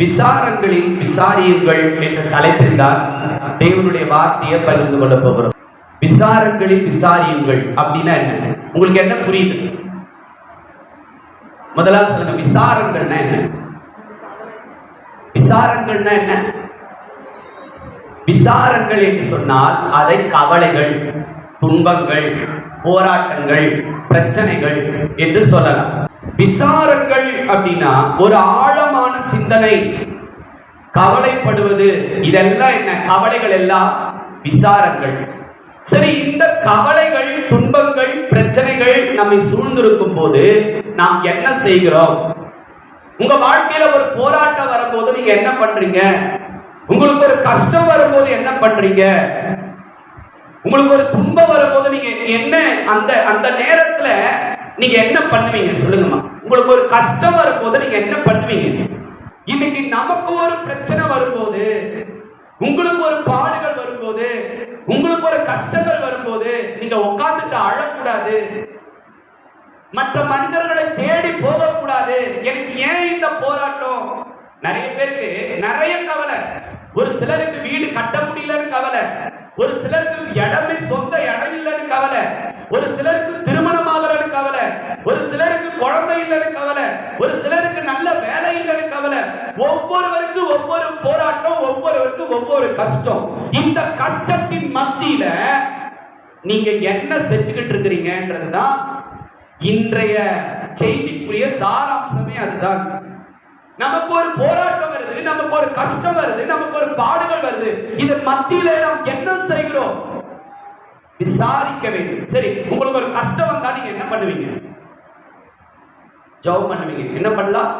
விசாரங்களில் விசாரியுங்கள் என்ற தலைப்பில் தான் தேவனுடைய வார்த்தையை பகிர்ந்து கொள்ள போகிறோம். விசாரங்களில் விசாரியுங்கள் அப்படின்னா என்ன? உங்களுக்கு என்ன புரியுது? முதலாவது சொல்லுங்க விசாரங்கள்னா என்ன? விசாரங்கள்னா என்ன? விசாரங்கள் என்று சொன்னால் அதை கவலைகள் துன்பங்கள் போராட்டங்கள் பிரச்சனைகள் என்று சொல்லலாம். விசாரங்கள் அப்படின்னா ஒரு ஆழமான சிந்தனை. கவலைப்படுவது இதெல்லாம் என்ன? கவலைகள் எல்லாம் விசாரங்கள். சரி இந்த கவலைகள் துன்பங்கள் பிரச்சனைகள் நம்மை சூழ்ந்திருக்கும் போது நாம் என்ன செய்கிறோம்? உங்க வாழ்க்கையில ஒரு போராட்டம் வரும்போது நீங்க என்ன பண்றீங்க? உங்களுக்கு ஒரு கஷ்டம் வரும்போது என்ன பண்றீங்க? உங்களுக்கு ஒரு துன்பம் வரும்போது நீங்க என்ன அந்த அந்த நேரத்துல நீங்க என்ன பண்ணுவீங்க? சொல்லுங்கம்மா. உங்களுக்கு ஒரு கஷ்டம் வரும்போது நீங்க என்ன பண்ணுவீங்க? இன்னைக்கு நமக்கு ஒரு பிரச்சனை வரும்போது உங்களுக்கு ஒரு பாடுகள் வரும்போது உங்களுக்கு ஒரு கஷ்டங்கள் வரும்போது நீங்க உட்கார்ந்துட்டு அழக்கூடாது. மற்ற மனிதர்களை தேடி போகக்கூடாது. எனக்கு ஏன் இந்த போராட்டம்? நிறைய பேருக்கு நிறைய கவலை. ஒரு சிலருக்கு வீடு கட்ட முடியலன்னு கவலை. ஒரு சிலருக்கு இடமே சொந்த இடம் இல்லைன்னு கவலை. ஒரு சிலருக்கு திருமணம் ஆகலன்னு கவலை. ஒரு சிலருக்கு குழந்தை இல்லைன்னு கவலை. ஒரு சிலருக்கு நல்ல வேலை இல்லைன்னு கவலை. ஒவ்வொருவருக்கும் ஒவ்வொரு போராட்டம் ஒவ்வொருவருக்கும் ஒவ்வொரு கஷ்டம். இந்த கஷ்டத்தின் மத்தியில நீங்க என்ன செஞ்சுக்கிட்டு இருக்கிறீங்கன்றது தான் இன்றைய செய்திக்குரிய சாராம்சமே அதுதான். நமக்கு ஒரு போராட்டம் வருது நமக்கு ஒரு கஷ்டம் வருது நமக்கு ஒரு பாடுகள் வருது. இது மத்தியில நாம் என்ன செய்கிறோம்? விசாரிக்க வேண்டும். சரி உங்களுக்கு ஒரு கஷ்டம் வந்தா நீங்க என்ன பண்ணுவீங்க? ஜெபம் பண்ணுவீங்க. என்ன பண்ணலாம்?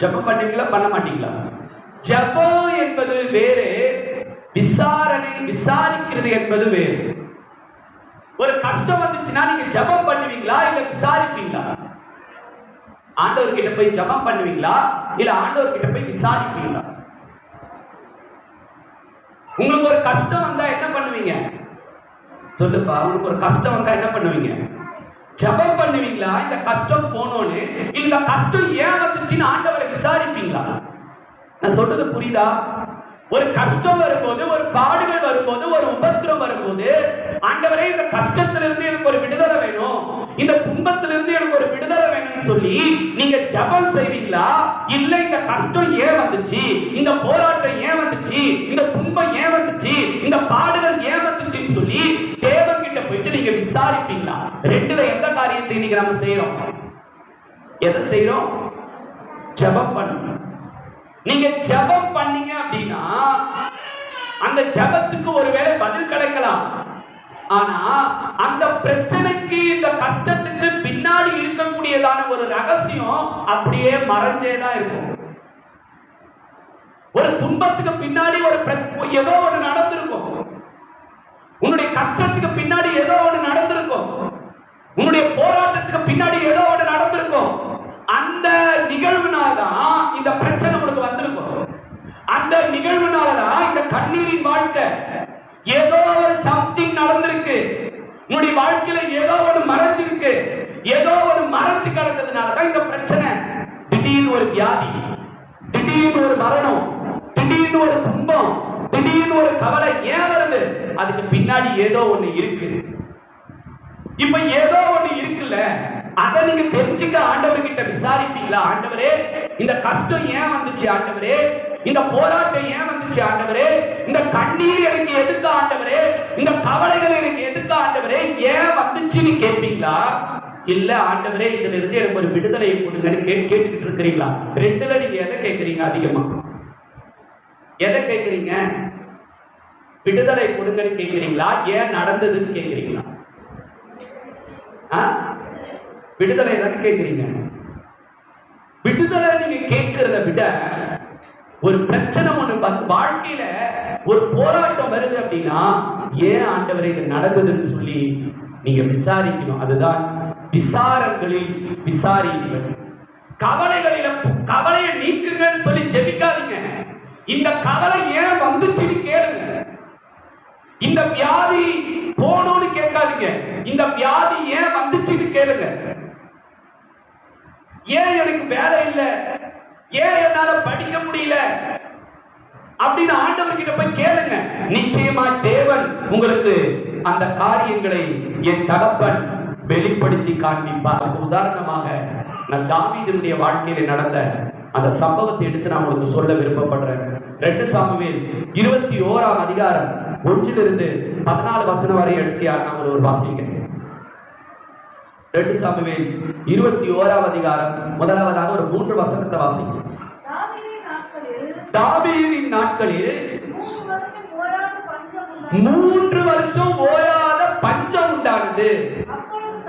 ஜெபம் பண்ணுவீங்களா பண்ண மாட்டீங்களா? ஜெபம் என்பது வேறு விசாரணை விசாரிக்கிறது என்பது வேறு. ஒரு கஷ்டம் வந்துச்சுன்னா நீங்க ஜெபம் பண்ணுவீங்களா? இல்ல விசாரிப்பீங்களா? ஆண்டவர் கிட்ட போய் ஜெபம் பண்ணுவீங்களா? இல்ல ஆண்டவர் கிட்ட போய் விசாரிப்பீங்களா? உங்களுக்கு ஒரு கஷ்டம் வந்தா என்ன பண்ணுவீங்க? சொல்லுப்பா உங்களுக்கு ஒரு கஷ்டம் வந்தா என்ன பண்ணுவீங்க? ஜெபம் பண்ணுவீங்களா? இந்த கஷ்டம் போனோன்னு? இந்த கஷ்டம் ஏன் வந்துச்சுன்னு ஆண்டவரை விசாரிப்பீங்களா? நான் சொல்றது புரியுதா? ஒரு கஷ்டம் வரும்போது ஒரு பாடுகள் வரும்போது ஒரு உபத்திரம் வரும்போது ஆண்டவரே இந்த கஷ்டத்திலிருந்து எனக்கு ஒரு விடுதலை வேணும். இந்த துன்பத்திலிருந்து எனக்கு ஒரு விடுதலை வேணும்னு சொல்லி நீங்க ஜெபம் செய்வீங்களா? இல்ல இந்த கஷ்டம் ஏன் வந்துச்சு? இந்த போராட்டம் ஏன் வந்துச்சு? இந்த துன்பம் ஏன் வந்துச்சு? இந்த பாடுகள் ஏன் வந்துச்சுன்னு சொல்லி தேவன் கிட்ட போயிட்டு நீங்க விசாரிப்பீங்களா? ரெண்டுல எந்த காரியத்தை இன்னைக்கு நம்ம செய்யறோம் எதை செய்யறோம் ஜெபம் பண்ணணும். நீங்க ஜெபம் பண்ணீங்க அப்படின்னா அந்த ஜெபத்துக்கு ஒருவேளை பதில் கிடைக்கலாம். ஆனா அந்த பிரச்சனைக்கு இந்த கஷ்டத்துக்கு பின்னாடி இருக்கக்கூடியதான ஒரு ரகசியம் அப்படியே மறைஞ்சே தான் இருக்கும். ஒரு துன்பத்துக்கு பின்னாடி ஒரு பிர- ஏதோ ஒன்று நடந்திருக்கும். உன்னுடைய கஷ்டத்துக்கு பின்னாடி ஏதோ ஒன்று நடந்திருக்கும். உன்னுடைய போராட்டத்துக்கு பின்னாடி ஏதோ ஒன்று நடந்திருக்கும் அந்த நிகழ்வுனால தான் இந்த பிரச்சனை உனக்கு வந்திருக்கும் அந்த நிகழ்வுனால தான் இந்த கண்ணீரின் வாழ்க்கை ஏதோ ஒரு சம்திங் நடந்திருக்கு உன்னுடைய வாழ்க்கையில ஏதோ ஒன்று மறைஞ்சிருக்கு ஏதோ ஆட்சி மறைஞ்சு தான் இந்த பிரச்சனை. திடீர்னு ஒரு வியாதி திடீர்னு ஒரு மரணம் திடீர்னு ஒரு துன்பம் திடீர்னு ஒரு கவலை ஏன் வருது? அதுக்கு பின்னாடி ஏதோ ஒண்ணு இருக்கு. இப்ப ஏதோ ஒண்ணு இருக்குல்ல அதை நீங்க தெரிஞ்சுக்க ஆண்டவர்கிட்ட விசாரிப்பீங்களா? ஆண்டவரே இந்த கஷ்டம் ஏன் வந்துச்சு ஆண்டவரே? இந்த போராட்டம் ஏன் வந்துச்சு ஆண்டவரே? இந்த கண்ணீர் எனக்கு எதுக்கு ஆண்டவரே? இந்த கவலைகள் எனக்கு எதுக்கு ஆண்டவரே? ஏன் வந்துச்சுன்னு கேட்பீங்களா இல்ல ஆண்டவரே இதுல இருந்து எனக்கு ஒரு விடுதலை கொடுங்கன்னு கேட்டு கேட்டுக்கிட்டு இருக்கிறீங்களா ரெண்டுல நீங்க எதை கேட்குறீங்க அதிகமா? எதை கேட்குறீங்க விடுதலை கொடுங்கன்னு கேட்குறீங்களா ஏன் நடந்ததுன்னு கேட்குறீங்களா ஆ? விடுதலை தானே கேட்குறீங்க விடுதலை நீங்க கேட்கறத விட ஒரு பிரச்சனை ஒண்ணு வாழ்க்கையில ஒரு போராட்டம் வருது அப்படின்னா ஏன் ஆண்டவரை இது நடக்குதுன்னு சொல்லி நீங்க விசாரிக்கணும். அதுதான் விசாரங்களில் விசாரியுங்கள். கவலைகளில கவலையை நீக்குங்கன்னு சொல்லி ஜெபிக்காதீங்க. இந்த கவலை ஏன் வந்துச்சுன்னு கேளுங்க. இந்த வியாதி போகணும்னு கேட்காதீங்க. இந்த வியாதி ஏன் வந்துச்சுன்னு கேளுங்க. ஏன் எனக்கு வேலை இல்லை? ஏன் என்னால படிக்க முடியல? அப்படின்னு ஆண்டவர்கிட்ட போய் கேளுங்க. நிச்சயமா தேவன் உங்களுக்கு அந்த காரியங்களை என் தகப்பன் வெளிப்படுத்தி காண்பிப்பார். உதாரணமாக நான் தாவீதுடைய வாழ்க்கையில நடந்த அந்த சம்பவத்தை எடுத்து நான் உங்களுக்கு சொல்ல விருப்பப்படுறேன். ரெண்டு சாமுவேல் இருபத்தி ஓராம் அதிகாரம் ஒன்றிலிருந்து பதினாலு வசனம் வரை எடுத்து நான் ஒரு வாசிக்கிறேன். ரெண்டு சாமுவேல் இருபத்தி ஓராம் அதிகாரம் முதலாவதாக ஒரு மூன்று வசனத்தை வாசிக்கிறேன். தாவீதின் நாட்களில். மூன்று வருஷம் ஓயாத பஞ்சம் உண்டானது.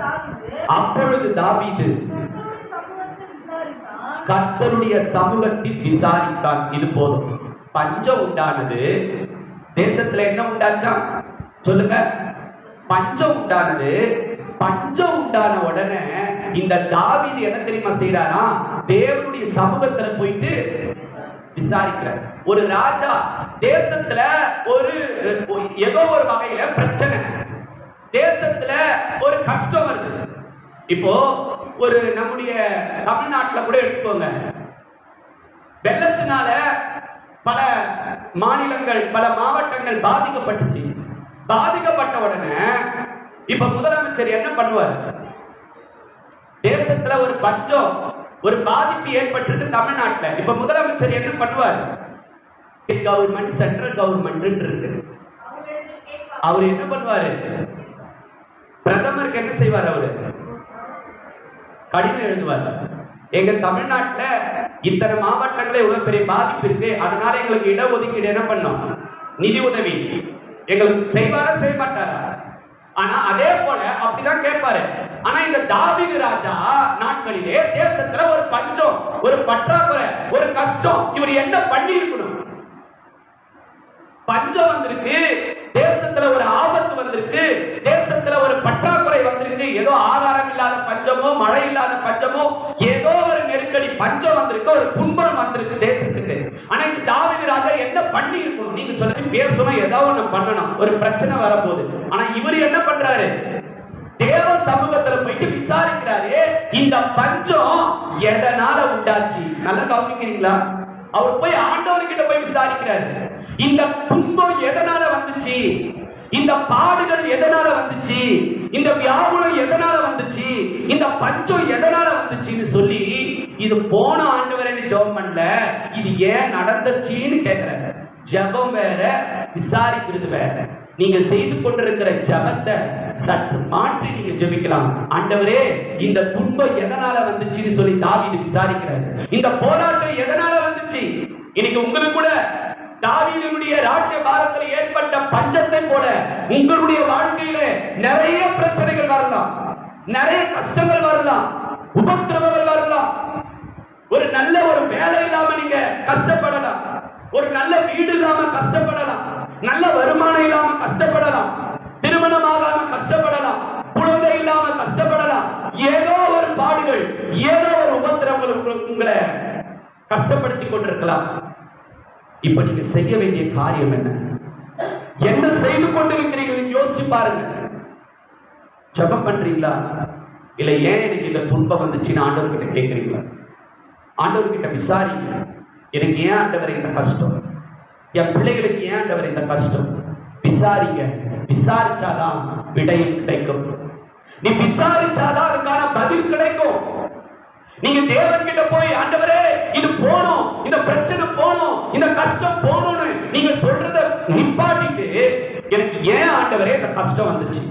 அப்பொழுது தாவீது அப்பொழுது தாவீது கர்த்தருடைய சமூகத்தில் விசாரித்தான். கர்த்தருடைய சமூகத்தில் விசாரித்தான். இது போதும். பஞ்சம் உண்டானது. தேசத்துல என்ன உண்டாச்சா? சொல்லுங்க. பஞ்சம் உண்டானது. பஞ்சம் உண்டான உடனே இந்த தாவீது என்ன தெரியுமா செய்யறாரா தேவனுடைய சமூகத்துல போயிட்டு விசாரிக்கிறார். ஒரு ராஜா தேசத்துல ஒரு ஏதோ ஒரு வகையில பிரச்சனை. தேசத்துல ஒரு கஷ்டம் வருது. இப்போ ஒரு நம்முடைய தமிழ்நாட்டுல கூட எடுத்துக்கோங்க. வெள்ளத்தினால பல மாநிலங்கள் பல மாவட்டங்கள் பாதிக்கப்பட்டுச்சு. பாதிக்கப்பட்ட உடனே இப்ப முதலமைச்சர் என்ன பண்ணுவார்? தேசத்துல ஒரு பஞ்சம் ஒரு பாதிப்பு ஏற்பட்டிருக்கு தமிழ்நாட்டுல. இப்ப முதலமைச்சர் என்ன பண்ணுவார்? கவர்மெண்ட் சென்ட்ரல் கவர்மெண்ட் இருக்கு. அவர் என்ன பண்ணுவாரு? பிரதமருக்கு என்ன செய்வார் அவரு? கடிதம் எழுதுவார். எங்க தமிழ்நாட்டுல இத்தனை மாவட்டங்களே இவ்வளவு பெரிய பாதிப்பு இருக்கு. அதனால எங்களுக்கு இடஒதுக்கீடு என்ன பண்ணோம் நிதி உதவி. எங்களுக்கு செய்வாரா செய்ய மாட்டாரா ஆனா அதே போல அப்படிதான் கேட்பாரு. ஆனா இந்த தாவீது ராஜா நாட்களிலே தேசத்துல ஒரு பஞ்சம் ஒரு பற்றாக்குறை ஒரு கஷ்டம் இவர் என்ன பண்ணி இருக்கணும் பஞ்சம் வந்திருக்கு. தேசத்துல ஒரு ஆபத்து வந்திருக்கு. தேசத்துல ஒரு பற்றாக்குறை வந்திருக்கு. ஏதோ ஆதாரம் இல்லாத பஞ்சமோ மழை இல்லாத பஞ்சமோ ஏதோ ஒரு நெருக்கடி பஞ்சம் வந்திருக்கு. ஒரு துன்பம் வந்திருக்கு தேசத்துக்கு. ஆனா இந்த தாவீது ராஜா என்ன பண்ணி இருக்கணும் நீங்க சொல்லி பேசணும் ஏதோ ஒண்ணு பண்ணணும். ஒரு பிரச்சனை வரப்போகுது. ஆனா இவர் என்ன பண்றாரு? தேவ சமூகத்துல போயிட்டு விசாரிக்கிறாரு இந்த பஞ்சம் எதனால உண்டாச்சு? நல்லா கவனிக்கிறீங்களா? அவர் போய் ஆண்டவர்கிட்ட போய் விசாரிக்கிறாரு. இந்த துன்பம் எதனால வந்துச்சு? இந்த பாடுகள் எதனால வந்துச்சு? இந்த வியாகுலம் எதனால வந்துச்சு? இந்த பஞ்சம் எதனால வந்துச்சுன்னு சொல்லி இது போன ஆண்டவரே ஜெபம் பண்ணல. இது ஏன் நடந்துச்சுன்னு கேட்கிறாங்க ஜெபம் வேற விசாரிக்கிறது வேற. நீங்க செய்து கொண்டிருக்கிற ஜெபத்தை சற்று மாற்றி நீங்க ஜெபிக்கலாம். ஆண்டவரே இந்த துன்பம் எதனால வந்துச்சுன்னு சொல்லி தாவி இது விசாரிக்கிறாரு. இந்த போராட்டம் எதனால வந்துச்சு? இன்னைக்கு உங்களுக்கு கூட தாவீதுடைய ராஜ்ய பாரத்தில் ஏற்பட்ட பஞ்சத்தை போல உங்களுடைய வாழ்க்கையில நிறைய பிரச்சனைகள் வரலாம். நிறைய கஷ்டங்கள் வரலாம். உபத்திரவங்கள் வரலாம். ஒரு நல்ல ஒரு வேலை இல்லாம நீங்க கஷ்டப்படலாம். ஒரு நல்ல வீடு இல்லாம கஷ்டப்படலாம். நல்ல வருமானம் இல்லாம கஷ்டப்படலாம். திருமணமாகாம கஷ்டப்படலாம். குழந்தை இல்லாம கஷ்டப்படலாம். ஏதோ ஒரு பாடுகள் ஏதோ ஒரு உபத்திரவங்கள் உங்களை கஷ்டப்படுத்தி கொண்டிருக்கலாம். இப்ப நீங்க செய்ய வேண்டிய காரியம் என்ன? என்ன செய்து கொண்டிருக்கிறீர்கள்? யோசிச்சு பாருங்க. ஜெபம் பண்றீங்களா? இல்ல ஏன் எனக்கு இந்த துன்பம் வந்துச்சுன்னு ஆண்டவர்கிட்ட கேட்குறீங்களா? ஆண்டவர்கிட்ட விசாரிங்க. எனக்கு ஏன் ஆண்டவர் இந்த கஷ்டம்? என் பிள்ளைகளுக்கு ஏன் ஆண்டவர் இந்த கஷ்டம்? விசாரிங்க. விசாரிச்சாதான் விடை கிடைக்கும். நீ விசாரிச்சாதான் அதுக்கான பதில் கிடைக்கும். நீங்க தேவன் கிட்ட போய் ஆண்டவரே இது போணும் இந்த பிரச்சனை போணும் இந்த கஷ்டம் போகணும்னு நீங்க சொல்றத நிப்பாட்டிட்டு எனக்கு ஏன் ஆண்டவரே இந்த கஷ்டம் வந்துச்சு?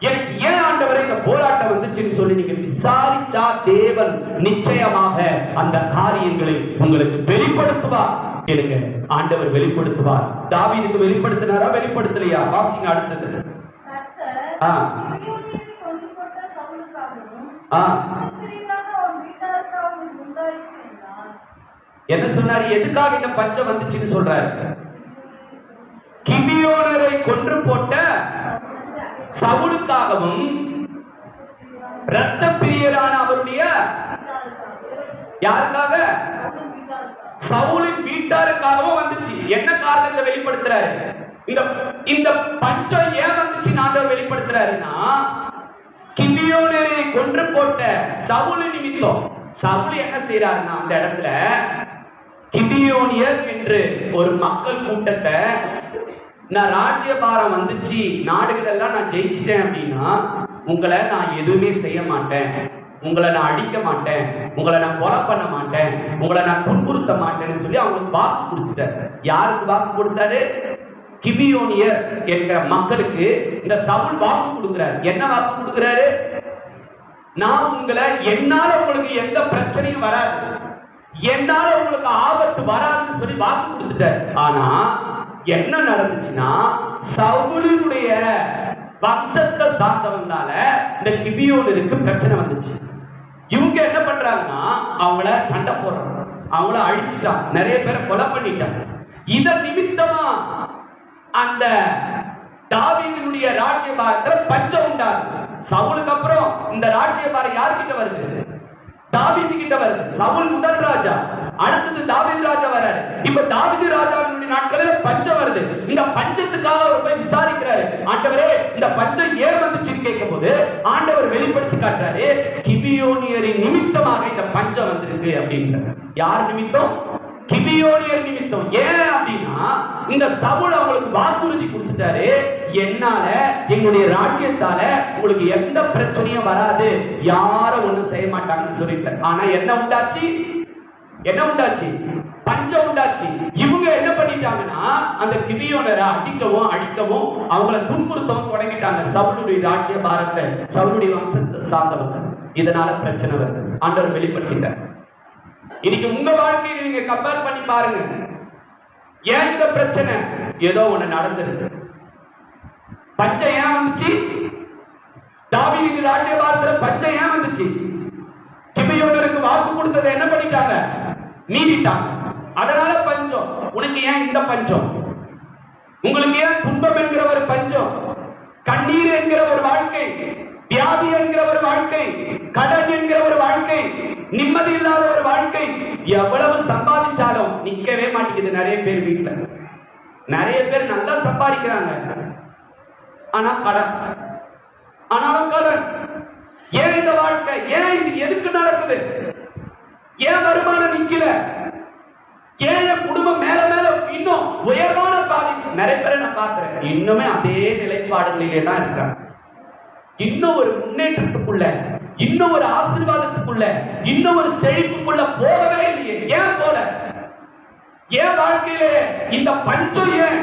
எனக்கு ஏன் ஆண்டவரே இந்த போராட்டம் வந்துச்சுன்னு சொல்லி நீங்க விசாரிச்சா தேவன் நிச்சயமாக அந்த காரியங்களை உங்களுக்கு வெளிப்படுத்துவார் கேளுங்க ஆண்டவர் வெளிப்படுத்துவார். தாவீதுக்கு வெளிப்படுத்தினாரா வெளிப்படுத்தலையா? வாசிங்க அடுத்தது. ஆ. ஆ. என்ன சொன்னாரு? எதுக்காக இந்த பஞ்சம் வந்துச்சுன்னு சொல்றாரு. கிபியோனரை கொன்று போட்ட சவுலுக்கு சவுலுக்காகவும் இரத்த பிரியரான அவருடைய யாருக்காக? சவுளின் வீட்டாருக்காகவும். சவுலின் வீட்டாருக்காகவும் வந்துச்சு. என்ன காரணத்தை வெளிப்படுத்துறாரு? இந்த இந்த பஞ்சம் ஏன் வந்துச்சு ஆண்டவர் வெளிப்படுத்துறாருன்னா கிபியோனரை கொன்று போட்ட சவுலு நிமித்தம் சவுல் என்ன செய்யறாருன்னா அந்த இடத்துல கிபியோனியர் என்று ஒரு மக்கள் கூட்டத்தை நான் ராஜ்யபாரம் வந்துச்சு நாடுகளெல்லாம் நான் ஜெயிச்சிட்டேன் அப்படின்னா உங்களை நான் எதுவுமே செய்ய மாட்டேன். உங்களை நான் அடிக்க மாட்டேன். உங்களை நான் கொலை பண்ண மாட்டேன். உங்களை நான் துன்புறுத்த மாட்டேன்னு சொல்லி அவங்களுக்கு வாக்கு கொடுத்துட்டார். யாருக்கு வாக்கு கொடுத்தாரு? கிபியோனியர் என்ற மக்களுக்கு இந்த சவுல் வாக்கு கொடுக்குறாரு. என்ன வாக்கு கொடுக்குறாரு? நான் உங்களை என்னால உங்களுக்கு எந்த பிரச்சனையும் வராது. என்னால உங்களுக்கு ஆபத்து வராதுன்னு சொல்லி வாக்கு கொடுத்துட்டார் ஆனா என்ன நடந்துச்சுன்னா சவுலினுடைய வம்சத்தை சார்ந்தவங்களால இந்த கிபியோனருக்கு பிரச்சனை வந்துச்சு. இவங்க என்ன பண்றாங்கன்னா அவங்கள சண்டை போடுறாங்க. அவங்கள அழிச்சிட்டான் நிறைய பேரை கொலை பண்ணிட்டாங்க. இத நிமித்தமா அந்த தாவீதினுடைய ராஜ்யபாரத்துல பஞ்சம் உண்டாது சவுலுக்கு அப்புறம் இந்த ராஜ்யபாரம் யார்கிட்ட வருது? தாவிது கிட்ட வருது சவுல் முதல் ராஜா. அடுத்தது தாவிது ராஜா வராரு இப்ப தாவிது ராஜாவினுடைய நாட்களில் பஞ்சம் வருது. இந்த பஞ்சத்துக்காக அவர் போய் விசாரிக்கிறாரு. ஆண்டவரே இந்த பஞ்சம் ஏன் வந்துச்சுன்னு கேட்கும் போது ஆண்டவர் வெளிப்படுத்தி காட்டுறாரு கிபியோனியரின் நிமித்தமாக இந்த பஞ்சம் வந்திருக்கு அப்படின்றார். யார் நிமித்தம்? கிபியோனியர் நிமித்தம். ஏன் அப்படின்னா இந்த சவுல் அவங்களுக்கு வாக்குறுதி கொடுத்துட்டாரு. என்னால எங்களுடைய ராஜ்யத்தால உங்களுக்கு எந்த பிரச்சனையும் வராது. யாரும் ஒண்ணும் செய்ய மாட்டாங்கன்னு சொல்லிட்டார் ஆனா என்ன உண்டாச்சு? என்ன உண்டாச்சு? பஞ்சம் உண்டாச்சு. இவங்க என்ன பண்ணிட்டாங்கன்னா அந்த கிபியோனரை அடிக்கவும் அடிக்கவும் அவங்கள துன்புறுத்தவும் தொடங்கிட்டாங்க. சவுளுடைய ராஜ்ய பாரத்தை சவுளுடைய வம்சத்தை சார்ந்தவங்க. இதனால பிரச்சனை வருது. ஆண்டவர் வெளிப்படுத்திட்டார். இன்னைக்கு உங்க வாழ்க்கையில நீங்க கம்பேர் பண்ணி பாருங்க. ஏன் இந்த பிரச்சனை? ஏதோ ஒண்ணு நடந்திருக்கு. பச்சை ஏன் வந்துச்சு? தாவீது ராஜ்யபாரத்துல பச்சை ஏன் வந்துச்சு? கிபியோனருக்கு வாக்கு கொடுத்ததை என்ன பண்ணிட்டாங்க? மீறிட்டாங்க அதனால பஞ்சம். உனக்கு ஏன் இந்த பஞ்சம்? உங்களுக்கு ஏன் துன்பம் என்கிற ஒரு பஞ்சம்? கண்ணீர் என்கிற ஒரு வாழ்க்கை? வியாதி என்கிற ஒரு வாழ்க்கை? கடன் என்கிற ஒரு வாழ்க்கை? நிம்மதி இல்லாத ஒரு வாழ்க்கை எவ்வளவு சம்பாதிச்சாலும் நிக்கவே மாட்டேங்குது நிறைய பேர் வீட்டுல நிறைய பேர் நல்லா சம்பாதிக்கிறாங்க. ஆனா கடன். ஆனாலும் கடன். ஏன் இந்த வாழ்க்கை? ஏன் இது எதுக்கு நடக்குது? ஏன் வருமானம் நிக்கல? ஏன் என் குடும்பம் மேல மேல இன்னும் உயர்வான பாதி நிறைய பேரை நான் பாக்குறேன் இன்னுமே அதே நிலைப்பாடுகளிலே தான் இருக்கிறாங்க இன்னும் ஒரு முன்னேற்றத்துக்குள்ள இன்னும் ஒரு ஆசீர்வாதத்துக்குள்ள இன்னும் ஒரு செழிப்புக்குள்ள போகவே இல்லையே. ஏன் போல? ஏன் வாழ்க்கையில இந்த பஞ்சம் ஏன்?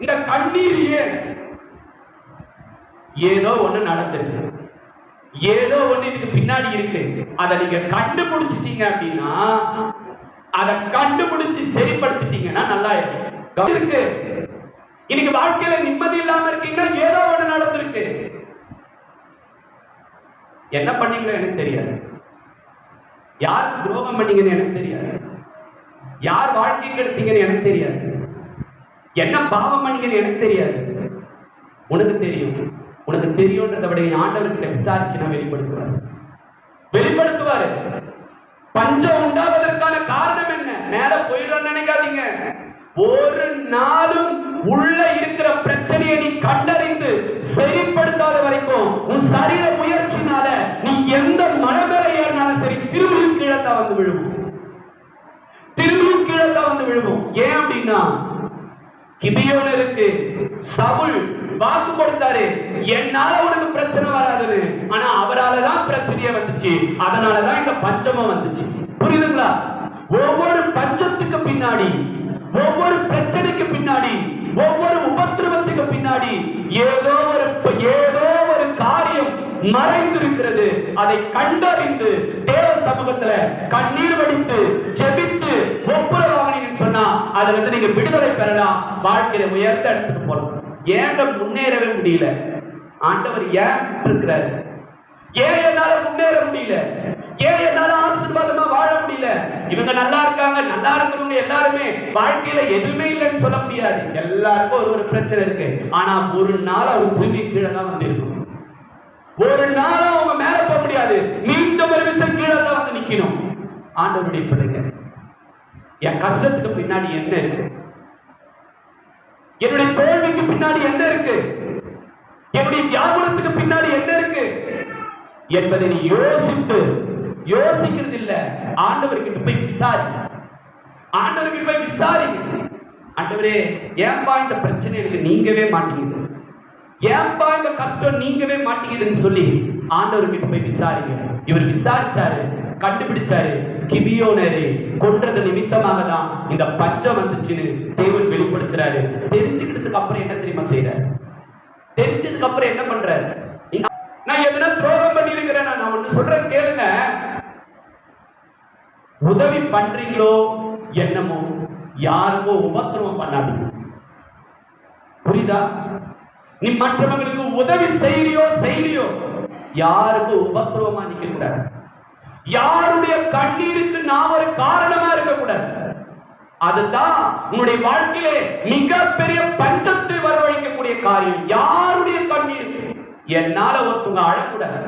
இந்த கண்ணீர் ஏன்? ஏதோ ஒண்ணு நடந்திருக்கு. ஏதோ ஒண்ணு இதுக்கு பின்னாடி இருக்கு. அதை நீங்க கண்டுபிடிச்சிட்டீங்க அப்படின்னா அதை கண்டுபிடிச்சு சரிப்படுத்திட்டீங்கன்னா நல்லா இருக்கு இன்னைக்கு வாழ்க்கையில நிம்மதி இல்லாம இருக்கீங்கன்னா ஏதோ ஒண்ணு நடந்திருக்கு. என்ன பண்ணீங்களோ எனக்கு தெரியாது. யாருக்கு துரோகம் பண்ணீங்கன்னு எனக்கு தெரியாது. யார் வாழ்க்கைக்கு எடுத்தீங்கன்னு எனக்கு தெரியாது. என்ன பாவம் பண்ணீங்கன்னு எனக்கு தெரியாது. உனக்கு தெரியும். உனக்கு தெரியும்ன்றத விட ஆண்டவர்கிட்ட விசாரிச்சு நான் வெளிப்படுத்துவார் வெளிப்படுத்துவாரு. பஞ்சம் உண்டாவதற்கான காரணம் என்ன? மேல போயிடும் நினைக்காதீங்க. ஒரு நாளும் உள்ள இருக்கிற பிரச்சனையை நீ கண்டறிந்து சரிப்படுத்தாத வரைக்கும் உன் சரீர முயற்சினால நீ எந்த மனமேல ஏறினாலும் சரி திரும்பியும் கீழே தான் வந்து விழுவும். திரும்பியும் கீழே தான் வந்து விழுவும். ஏன் அப்படின்னா கிபியோனருக்கு சவுல் வாக்கு கொடுத்தாரு. என்னால உனக்கு பிரச்சனை வராது ஆனா அவராலதான் பிரச்சனையே வந்துச்சு. அதனாலதான் இந்த பஞ்சமும் வந்துச்சு. புரியுதுங்களா? ஒவ்வொரு பஞ்சத்துக்கு பின்னாடி ஒவ்வொரு பிரச்சனைக்கு பின்னாடி ஒவ்வொரு உபத்திரவத்துக்கு பின்னாடி ஏதோ ஒரு ஏதோ ஒரு காரியம் மறைந்திருக்கிறது. அதை கண்டறிந்து தேவ சமூகத்துல கண்ணீர் வடித்து ஜெபித்து ஒப்புரவாகினீங்கன்னு சொன்னா அதை வந்து நீங்க விடுதலை பெறலாம். வாழ்க்கையில உயர்த்த எடுத்துட்டு போலாம். ஏங்க முன்னேறவே முடியல? ஆண்டவர் ஏன் இருக்கிறாரு ஏன் என்னால முன்னேற முடியல? ஏன் என்னால ஆசீர்வாதமா வாழ முடியல? இவங்க நல்லா இருக்காங்க நல்லா இருக்கிறவங்க எல்லாருமே வாழ்க்கையில எதுவுமே இல்லைன்னு சொல்ல முடியாது. எல்லாருக்கும் ஒரு ஒரு பிரச்சனை இருக்கு. ஆனா ஒரு நாள் அவங்க திரும்பி கீழே தான் வந்திருக்கும். ஒரு நாள் அவங்க மேல போக முடியாது. மீண்டும் ஒரு விஷயம் கீழே தான் வந்து நிக்கணும். ஆண்டவருடைய பிள்ளைங்க என் கஷ்டத்துக்கு பின்னாடி என்ன இருக்கு? என்னுடைய தோல்விக்கு பின்னாடி என்ன இருக்கு? என்னுடைய வியாபாரத்துக்கு பின்னாடி என்ன இருக்கு? என்பதை நீ யோசித்து யோசிக்கிறது இல்ல ஆண்டவர்கிட்ட போய் விசாரி. ஆண்டவர்கிட்ட போய் விசாரிங்க ஆண்டவரே ஏன்பா இந்த பிரச்சனை எனக்கு நீங்கவே மாட்டேங்குது ஏன்பா இந்த கஷ்டம் நீங்கவே மாட்டீங்கன்னு சொல்லி ஆண்டவர்கிட்ட போய் விசாரிங்க. இவர் விசாரிச்சாரு கண்டுபிடிச்சாரு. கிபியோனரு கொன்றது நிமித்தமாக தான் இந்த பஞ்சம் வந்துச்சுன்னு தேவன் வெளிப்படுத்துறாரு. தெரிஞ்சுக்கிட்டதுக்கு அப்புறம் என்ன தெரியுமா செய்யறாரு தெரிஞ்சதுக்கு அப்புறம் என்ன பண்றாரு நீங்க- நான் எதனா துரோகம் பண்ணி இருக்கிறேன் நான் ஒண்ணு சொல்றேன் கேளுங்க உதவி பண்றீங்களோ என்னமோ யாருக்கோ உபத்திரவம் பண்ணாதீங்க. புரியுதா? நீ மற்றவங்களுக்கு உதவி செய்யறியோ செய்யலையோ யாருக்கும் உபத்திரவமா நிக்க கூடாது யாருடைய கண்ணீருக்கு நான் ஒரு காரணமா இருக்க கூடாது அதுதான் உன்னுடைய வாழ்க்கையிலே மிகப்பெரிய பஞ்சத்தை வரவழைக்கக்கூடிய காரியம். யாருடைய கண்ணீர் என்னால ஒருத்தவங்க அழக்கூடாது.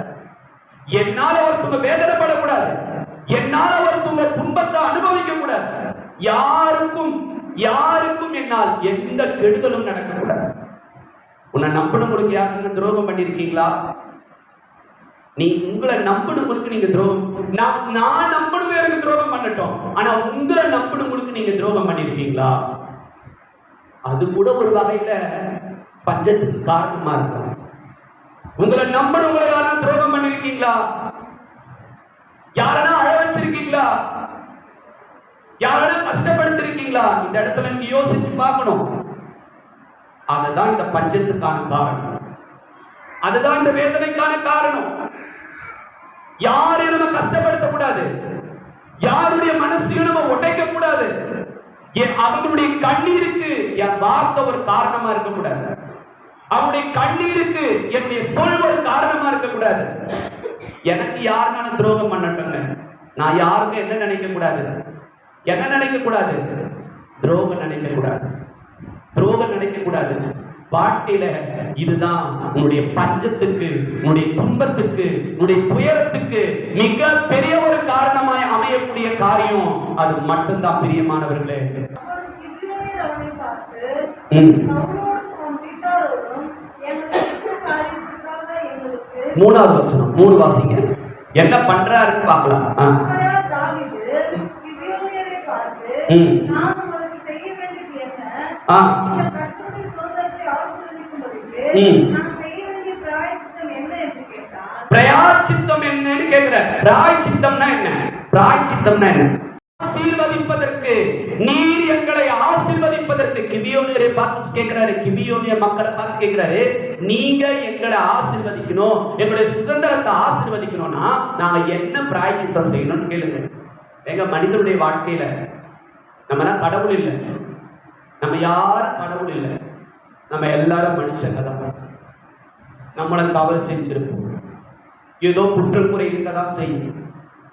என்னால ஒருத்தவங்க வேதனைப்படக்கூடாது. என்னால் என்னால உங்கள் துன்பத்தை அனுபவிக்க கூடாது யாருக்கும் யாருக்கும் என்னால் எந்த கெடுதலும் நடக்கக்கூடாது. உன்னை நம்பினவங்களுக்கு யாருன்னு துரோகம் பண்ணியிருக்கீங்களா? நீ உங்களை நம்பினவங்களுக்கு நீங்க துரோகம். நான் நான் நம்பினவங்களுக்கு துரோகம் பண்ணட்டும். ஆனா உங்களை நம்பினவங்களுக்கு நீங்க துரோகம் பண்ணியிருக்கீங்களா? அது கூட ஒரு வகையில பஞ்சத்துக்கு காரணமா இருக்கும். உங்களை நம்பினவங்களை யாரும் துரோகம் பண்ணிருக்கீங்களா யாரனா அழ வச்சிருக்கீங்களா? யாரனா கஷ்டப்படுத்திருக்கீங்களா? இந்த இடத்துல நீ யோசிச்சு பார்க்கணும். அதுதான் இந்த பஞ்சத்துக்கான காரணம். அதுதான் இந்த வேதனைக்கான காரணம். யாரையும் நம்ம கஷ்டப்படுத்த கூடாது யாருடைய மனசையும் நம்ம உடைக்க கூடாது என் அவங்களுடைய கண்ணீருக்கு என் வார்த்தை ஒரு காரணமா இருக்க கூடாது அவருடைய கண்ணீருக்கு என்னுடைய சொல் ஒரு காரணமா இருக்க கூடாது எனக்கு யாருக்கான துரோகம் பண்ணட்டுங்க நான் யாருக்கும் என்ன நினைக்க கூடாது? என்ன நினைக்க கூடாது? துரோகம் நினைக்க கூடாது. துரோகம் நினைக்க கூடாது. வாழ்க்கையில இதுதான் உன்னுடைய பஞ்சத்துக்கு உன்னுடைய துன்பத்துக்கு உன்னுடைய துயரத்துக்கு மிக பெரிய ஒரு காரணமாய் அமையக்கூடிய காரியம் அது மட்டும்தான் பிரியமானவர்களே அப்பொழுது கிபியோனியர் அவனை பார்த்து, ம். சவுலோடும் அவன் வீட்டாரோடும் எங்கள் யுத்த காரியத்திற்காக எங்களுக்கு மூணாவது வசனம் மூணு வாசிங்க. என்ன பண்றாருன்னு பார்க்கலாம். ஆ. பிராயச்சித்தம் என்னன்னு கேக்குற பிராயச்சித்தம்னா என்ன? பிராயச்சித்தம்னா என்ன? ஆசீர்வதிப்பதற்கு நீர் எங்களை ஆசீர்வதிப்பதற்கு கிபியோனியரை பார்த்து கேட்கிறாரு கிபியோனிய மக்களை பார்த்து கேட்கிறாரு நீங்க எங்களை ஆசீர்வதிக்கணும் எங்களுடைய சுதந்திரத்தை ஆசீர்வதிக்கணும்னா நாங்க என்ன பிராய்ச்சித்தம் செய்யணும்னு கேளுங்க. எங்க மனிதனுடைய வாழ்க்கையில நம்ம கடவுள் இல்லை. நம்ம யாரும் கடவுள் இல்லை. நம்ம எல்லாரும் மனுஷங்க தான். நம்மளை தவறு செஞ்சிருப்போம். ஏதோ குற்றக்குறை இருக்கதான் செய்யும்.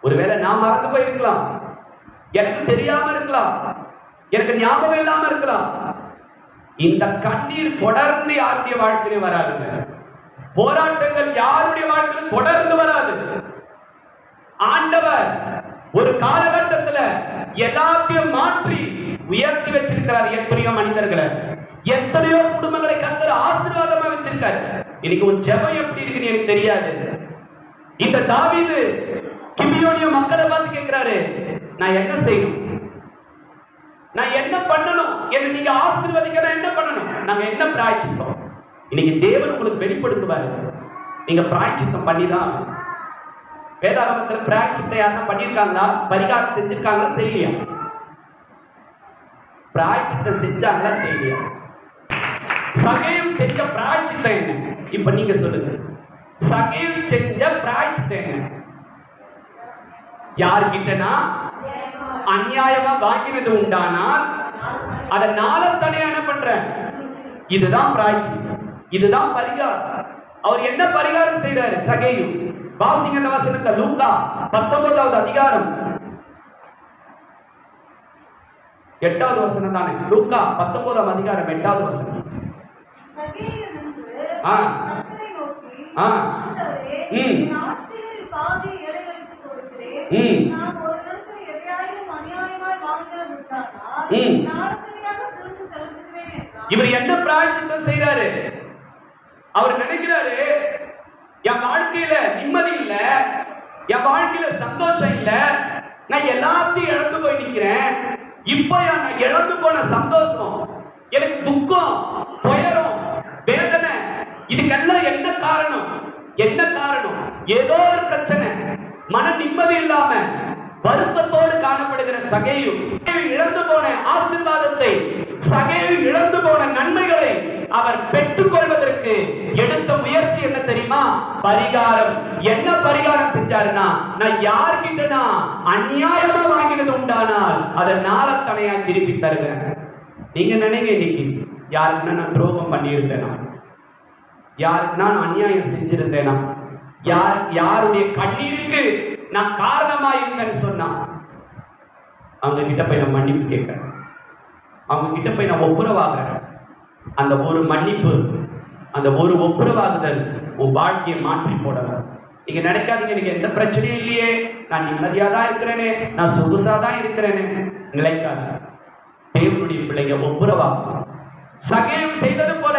ஒருவேளை நான் மறந்து போயிருக்கலாம். எனக்கு தெரியாம இருக்கலாம். எனக்கு ஞாபகம் இல்லாம இருக்கலாம். இந்த கண்ணீர் தொடர்ந்து யாருடைய வாழ்க்கையில வராதுங்க. போராட்டங்கள் யாருடைய வாழ்க்கையில தொடர்ந்து வராது. ஆண்டவர் ஒரு காலகட்டத்துல எல்லாத்தையும் மாற்றி உயர்த்தி வச்சிருக்கிறார். எத்தனையோ மனிதர்களை. எத்தனையோ குடும்பங்களை கத்தர் ஆசீர்வாதமா வச்சிருக்காரு. இன்னைக்கு உன் ஜெபம் எப்படி இருக்குன்னு எனக்கு தெரியாது. இந்த தாவீது கிபியோனிய மக்களை பார்த்து கேட்கிறாரு. நான் என்ன செய்யணும்? நான் என்ன பண்ணணும்? என்ன நீங்க ஆசீர்வதிக்க நான் என்ன பண்ணணும்? நாங்க என்ன பிராய்ச்சித்தோம் இன்னைக்கு தேவன் உங்களுக்கு வெளிப்படுத்துவாரு. நீங்க பிராய்ச்சித்தம் பண்ணிதான் வேதாகமத்தில் பிராய்ச்சித்தை யாருன்னா பண்ணியிருக்காங்களா? பரிகாரம் செஞ்சிருக்காங்களா? செய்யலையா? பிராய்ச்சித்தம் செஞ்சாங்களா? செய்யலையா? சகையும் செஞ்ச பிராய்ச்சித்தம் என்ன? இப்ப நீங்க சொல்லுங்க. சகையும் செஞ்ச பிராய்ச்சித்தம் என்ன? யார்கிட்டனா? அநியாயமா வாங்கினது உண்டானால் அதை நாளத்தனையா என்ன பண்றேன்? இதுதான் பிராய்ச்சித்தம் இதுதான் பரிகாரம். அவர் என்ன பரிகாரம் செய்றாரு? சகையு. வாசிங்க அந்த வசனத்தை. லூக்கா பத்தொன்பதாவது அதிகாரம். எட்டாவது வசனம் தானே? லூக்கா பத்தொன்பதாம் அதிகாரம் எட்டாவது வசனம். ஆ. ஆ. ம். என் ஆஸ்தியில் பாதி ஏழைகளுக்குக் கொடுக்கிறேன். ம். நான் ஒருவருக்கு எதையாயிலும் அநியாயமாய் வாங்குகிறது உண்டானால், ம். நாளுக்குறியாக திரும்ப செலுத்துகிறேன் என்றான். இவர் என்ன பிராய்ச்சித்தம் அவர் நினைக்கிறாரு என் வாழ்க்கையில நிம்மதி இல்ல என் வாழ்க்கையில சந்தோஷம் இல்ல நான் எல்லாத்தையும் இழந்து போய் நிக்கிறேன். இப்ப நான் இழந்து போன சந்தோஷம் எனக்கு துக்கம் துயரம் வேதனை இதுக்கெல்லாம் என்ன காரணம்? என்ன காரணம்? ஏதோ ஒரு பிரச்சனை. மன நிம்மதி இல்லாம வருத்தத்தோடு காணப்படுகிற சகையும் இழந்து போன ஆசீர்வாதத்தை சகையை இழந்து போன நன்மைகளை அவர் பெற்றுக்கொள்வதற்கு எடுத்த முயற்சி என்ன தெரியுமா? பரிகாரம். என்ன பரிகாரம் செஞ்சாருன்னா நான் யார்கிட்டனா நான் அநியாயமா வாங்கினது உண்டானால் அதை நாளத்தனையா திருப்பி தருகிறேன் நீங்க நினைங்க இன்னைக்கு யாருக்குன்னா நான் துரோகம் பண்ணியிருந்தேனா? யாருக்கு நான் அநியாயம் செஞ்சிருந்தேனா? யார் யாருடைய கண்ணீருக்கு நான் காரணமா இருந்தேன்னு சொன்னா அவங்க கிட்ட போய் நான் மன்னிப்பு கேட்கிறேன். அவங்க கிட்ட போய் நான் ஒப்புரவாகிறேன். அந்த ஒரு மன்னிப்பு அந்த ஒரு ஒப்புரவாகுதல் உன் வாழ்க்கையை மாற்றி போடலாம் நீங்க நினைக்காதீங்க எனக்கு எந்த பிரச்சனையும் இல்லையே. நான் நிம்மதியா தான் இருக்கிறேனே. நான் சொகுசா தான் இருக்கிறேனே. நினைக்காது தேவனுடைய பிள்ளைங்க ஒப்புரவாகும் சகையம் செய்தது போல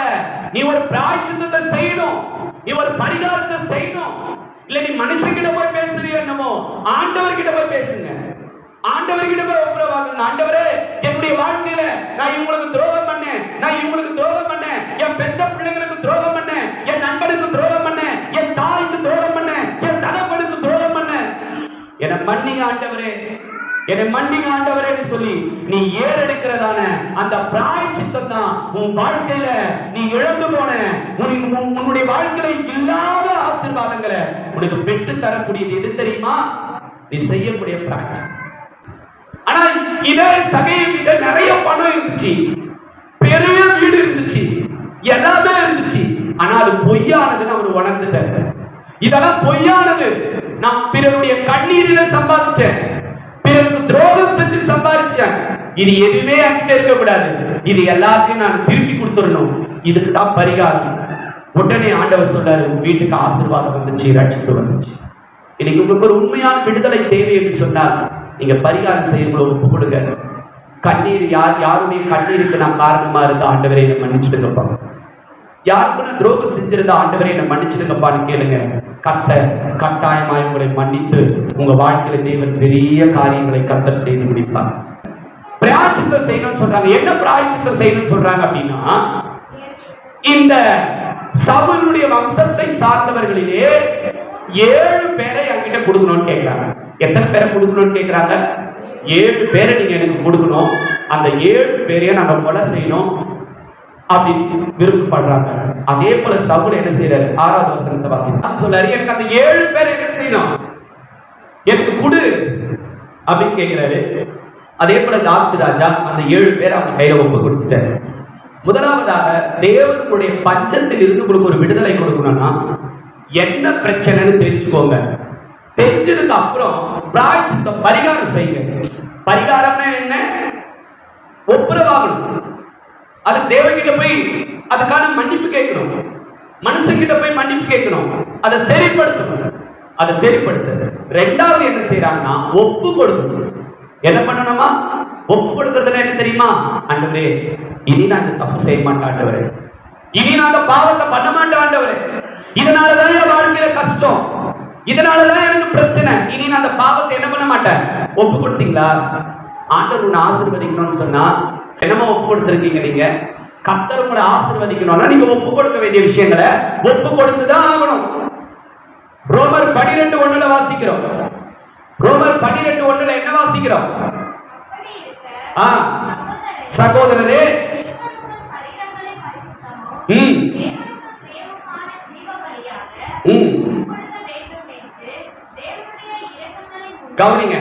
நீ ஒரு பிராய்ச்சித்தத்தை செய்யணும். நீ ஒரு பரிகாரத்தை செய்யணும். இல்ல நீ மனுஷங்கிட்ட போய் பேசுறியோ என்னமோ ஆண்டவர்கிட்ட போய் பேசுங்க. ஆண்டவர்கிட்ட போய் ஆண்டவரே என்னுடைய வாழ்க்கையில நான் இவங்களுக்கு துரோகம் பண்ணேன். நான் இவங்களுக்கு துரோகம் பண்ணேன். என் பெத்த பிள்ளைங்களுக்கு துரோகம் பண்ணேன். என் நண்பனுக்கு துரோகம் பண்ணேன். என் தாய்க்கு துரோகம் பண்ணேன். என் தகப்பனுக்கு துரோகம் பண்ணேன். என்னை மன்னிங்க ஆண்டவரே. என்னை மன்னிங்க ஆண்டவரேன்னு சொல்லி நீ ஏறெடுக்கிறதான அந்த பிராயச்சித்தம் தான் உன் வாழ்க்கையில நீ இழந்து போன. உன் உன்னுடைய வாழ்க்கையில இல்லாத ஆசீர்வாதங்களை உனக்கு பெற்று தரக்கூடியது எது தெரியுமா? நீ செய்யக்கூடிய பிராயச்சித்தம். ஆனா சகைய கிட்ட நிறைய பணம் இருந்துச்சு. பெரிய வீடு இருந்துச்சு. எல்லாமே இருந்துச்சு. ஆனா அது பொய்யானதுன்னு அவர் உணர்ந்துட்டாரு இதெல்லாம் பொய்யானது. நான் பிறருடைய கண்ணீரில சம்பாதிச்சேன். பிறருக்கு துரோகம் செஞ்சு சம்பாதிச்சேன். இது எதுவுமே என்கிட்ட இருக்கக்கூடாது. இது எல்லாத்தையும் நான் திருப்பி கொடுத்துடணும். இதுக்கு தான் பரிகாரம். உடனே ஆண்டவர் சொல்றாரு உங்க வீட்டுக்கு ஆசீர்வாதம் வந்துச்சு ரட்சித்து வந்துச்சு. இன்னைக்கு உங்களுக்கு ஒரு உண்மையான விடுதலை தேவை என்று சொன்னார் நீங்க பரிகாரம் செய்யும்போது ஒப்பு கொடுங்க கண்ணீர் யார் யாருடைய கண்ணீருக்கு நான் காரணமா இருந்த ஆண்டவரை என்னை மன்னிச்சிடுங்கப்பா. யாருக்கு நான் துரோகம் செஞ்சிருந்த ஆண்டவரை என்னை மன்னிச்சிடுங்கப்பான்னு கேளுங்க. கத்த கட்டாயமாய் உங்களை மன்னித்து உங்க வாழ்க்கையில தேவன் பெரிய காரியங்களை கத்தர் செய்து முடிப்பார். பிராயச்சித்தம் செய்யணும்னு சொல்றாங்க. என்ன பிராயச்சித்தம் செய்யணும்னு சொல்றாங்க அப்படின்னா இந்த சபனுடைய வம்சத்தை சார்ந்தவர்களிலே ஏழு பேரை என்கிட்ட கொடுக்கணும்னு கேட்கிறாங்க எத்தனை பேரை கொடுக்கணும்னு கேட்குறாங்க ஏழு பேரை நீங்கள் எனக்கு கொடுக்கணும். அந்த ஏழு பேரையும் நாங்கள் கொலை செய்யணும் அப்படின்னு விருப்பப்படுறாங்க. அதே போல சவுல் என்ன செய்யறாரு ஆறாவது வசனத்தை வாசிக்கிறார் சொல்றாரு எனக்கு அந்த ஏழு பேர் என்ன செய்யணும்? எனக்கு கொடு அப்படின்னு கேட்கிறாரு அதே போல தாத்து ராஜா அந்த ஏழு பேர் அவங்க கையில ஒப்பு கொடுத்துட்டாரு. முதலாவதாக தேவனுடைய பஞ்சத்தில் இருந்து உங்களுக்கு ஒரு விடுதலை கொடுக்கணும்னா என்ன பிரச்சனைன்னு தெரிஞ்சுக்கோங்க. தெரிஞ்சதுக்கு அப்புறம் பிராய்ச்சித்தம் பரிகாரம் செய்யுங்க. பரிகாரம்னா என்ன? ஒப்புரவாகணும். அது தேவங்கிட்ட போய் அதுக்கான மன்னிப்பு கேட்கணும். மனுஷங்கிட்ட போய் மன்னிப்பு கேட்கணும். அதை சரிப்படுத்தணும். அதை சரிப்படுத்து ரெண்டாவது என்ன செய்யறாங்கன்னா ஒப்பு கொடுக்கணும். என்ன பண்ணணுமா? ஒப்பு கொடுக்கறதுல என்ன தெரியுமா? ஆண்டவரே இனி நான் இந்த தப்பு செய்ய மாட்டேன் ஆண்டவரே. இனி நான் அந்த பாவத்தை பண்ண மாட்டேன் ஆண்டவரே. இதனாலதான் என் வாழ்க்கையில கஷ்டம். இதனாலதான் எனக்கு பிரச்சனை. இனி நான் அந்த பாவத்தை என்ன பண்ண மாட்டேன்? ஒப்பு கொடுத்தீங்களா ஆண்டவர் உன்னை ஆசீர்வதிக்கணும்னு சொன்னா என்னமா ஒப்பு கொடுத்துருக்கீங்க நீங்க. கத்தர் உங்களை ஆசீர்வதிக்கணும்னா நீங்க ஒப்பு கொடுக்க வேண்டிய விஷயங்களை ஒப்பு கொடுத்துதான் ஆகணும். ரோமர் பனிரெண்டு ஒண்ணுல வாசிக்கிறோம். ரோமர் பனிரெண்டு ஒண்ணுல என்ன வாசிக்கிறோம்? ஆ சகோதரரே. ம். ம். கவனிங்க.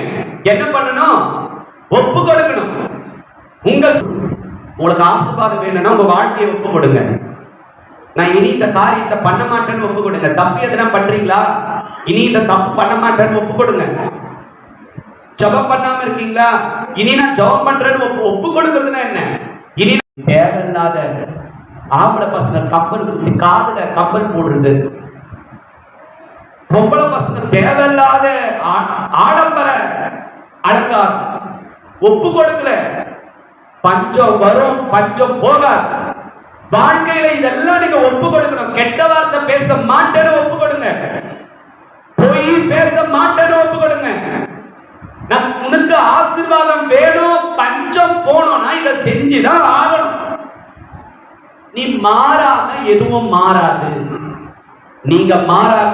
என்ன பண்ணணும்? ஒப்பு கொடுக்கணும். உங்கள் உங்களுக்கு ஆசீர்வாதம் வேணும்னா உங்க வாழ்க்கையை ஒப்பு கொடுங்க. நான் இனி இந்த காரியத்தை பண்ண மாட்டேன்னு ஒப்பு கொடுங்க. தப்பு எதனா பண்றீங்களா? இனி இந்த தப்பு பண்ண மாட்டேன்னு ஒப்பு கொடுங்க. ஜபம் பண்ணாம இருக்கீங்களா? இனி நான் ஜபம் பண்றேன்னு ஒப்பு ஒப்பு கொடுக்கறதுன்னா என்ன? இனி தேவையில்லாத ஆம்பளை பசங்க கப்பல் காதுல கப்பல் போடுறது. பொம்பளை பசங்க தேவையில்லாத ஆ- ஆடம்பர அலங்காரம். ஒப்பு கொடுக்கல. பஞ்சம் வரும் பஞ்சம் போகாது. வாழ்க்கையில இதெல்லாம் நீங்க ஒப்பு கொடுக்கணும். கெட்ட வார்த்தை பேச மாட்டேன்னு ஒப்பு கொடுங்க. போய் பேச மாட்டேன்னு ஒப்பு கொடுங்க. நான் உனக்கு ஆசீர்வாதம் வேணும் பஞ்சம் போனோம்னா இதை செஞ்சுதான் ஆகணும். நீ மாறாம எதுவும் மாறாது. நீங்க மாறாம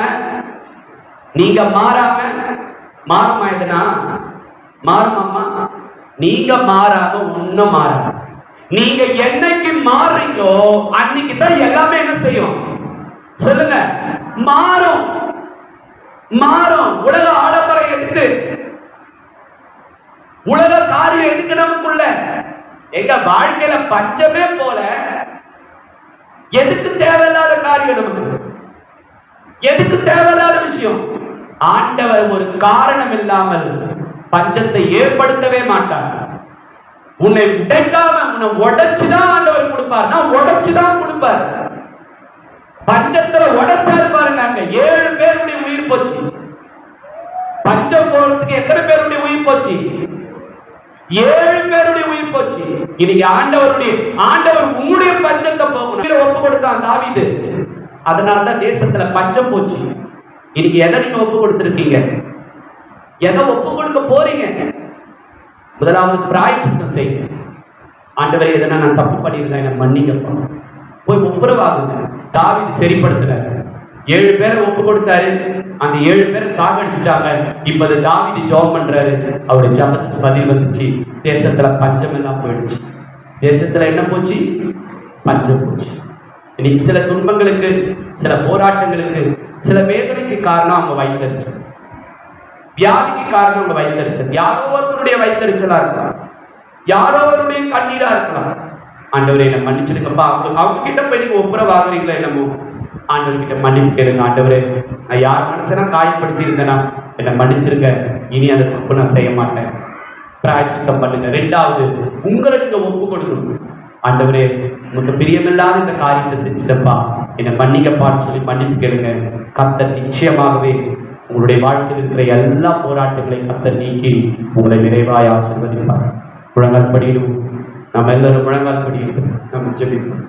நீங்க மாறாம மாறுமா எதுனா? மாறுமாமா நீங்க மாறாம ஒண்ணும் மாறாம நீங்க என்னைக்கு மாறுறீங்களோ அன்னைக்கு தான் எல்லாமே என்ன செய்யும்? சொல்லுங்க. மாறும். மாறும். உலக ஆடம்பரம் எதுக்கு? உலக காரியம் எதுக்கு நமக்குள்ள? எங்க வாழ்க்கையில பஞ்சமே போல. எதுக்கு தேவையில்லாத காரியம் நமக்கு? எதுக்கு தேவையில்லாத விஷயம்? ஆண்டவர் ஒரு காரணம் இல்லாமல் பஞ்சத்தை ஏற்படுத்தவே மாட்டார். உன்னை உடைக்காம உன்னை உடைச்சுதான் ஆண்டவர் கொடுப்பார். நான் உடைச்சுதான் கொடுப்பார். பஞ்சத்துல உடைச்சாரு பாருங்க அங்க ஏழு பேருடைய உயிர் போச்சு. பஞ்சம் போறதுக்கு எத்தனை பேருடைய உயிர் போச்சு? ஏழு பேருடைய உயிர் போச்சு. இன்னைக்கு ஆண்டவருடைய ஆண்டவர் உங்களுடைய பஞ்சத்தை போகணும். ஒப்பு கொடுத்தான் தாவிது. அதனாலதான் தேசத்துல பஞ்சம் போச்சு. இன்னைக்கு எதை நீங்க ஒப்பு கொடுத்துருக்கீங்க? எதை ஒப்பு கொடுக்க போறீங்க? முதலாவது பிராய்ச்சித்தம் செய்யுங்க. ஆண்டவரை எதனா நான் தப்பு பண்ணியிருந்தேன் என்னை மன்னிக்கப்பா போய் ஒப்புரவாகுங்க. தாவி சரிப்படுத்தினார் ஏழு பேரை ஒப்பு கொடுத்தாரு. அந்த ஏழு பேரை சாகடிச்சிட்டாங்க. இப்ப அது தாவிதி ஜோம் பண்றாரு. அவருடைய ஜபத்துக்கு பதில் வந்துச்சு. தேசத்துல பஞ்சம் எல்லாம் போயிடுச்சு. தேசத்துல என்ன போச்சு? பஞ்சம் போச்சு. இன்னைக்கு சில துன்பங்களுக்கு சில போராட்டங்களுக்கு சில வேதனைக்கு காரணம் அவங்க வைத்தறிச்சல். வியாதிக்கு காரணம் அவங்க வைத்தறிச்சல். யாரோ ஒருவருடைய வைத்தறிச்சலா இருக்கலாம். யாரோ ஒருவருடைய கண்ணீரா இருக்கலாம். ஆண்டவரை என்ன மன்னிச்சிருக்கப்பா. அவங்க அவங்க கிட்ட போய் நீங்க ஒப்புரவாகிறீங்களா என்னமோ? ஆண்டவர் கிட்ட மன்னிப்பு கேளுங்க. ஆண்டவரே நான் யார் மனசனா காயப்படுத்தி இருந்தேனா என்னை மன்னிச்சிருக்க இனி அதை தப்பு நான் செய்ய மாட்டேன். பிராய்ச்சித்தம் பண்ணுங்க. ரெண்டாவது உங்களுக்கு ஒப்பு கொடுக்கணும். ஆண்டவரே உங்க பிரியமில்லாத இந்த காரியத்தை செஞ்சுட்டப்பா. என்னை மன்னிக்கப்பான்னு சொல்லி மன்னிப்பு கேளுங்க. கத்தர் நிச்சயமாகவே உங்களுடைய வாழ்க்கையில் இருக்கிற எல்லா போராட்டங்களையும் கத்தர் நீக்கி உங்களை நிறைவாய் ஆசிர்வதிப்பார். முழங்கால் படியிலும் நம்ம எல்லாரும் முழங்கால் படியிலும் நம்ம ஜெபிப்போம்.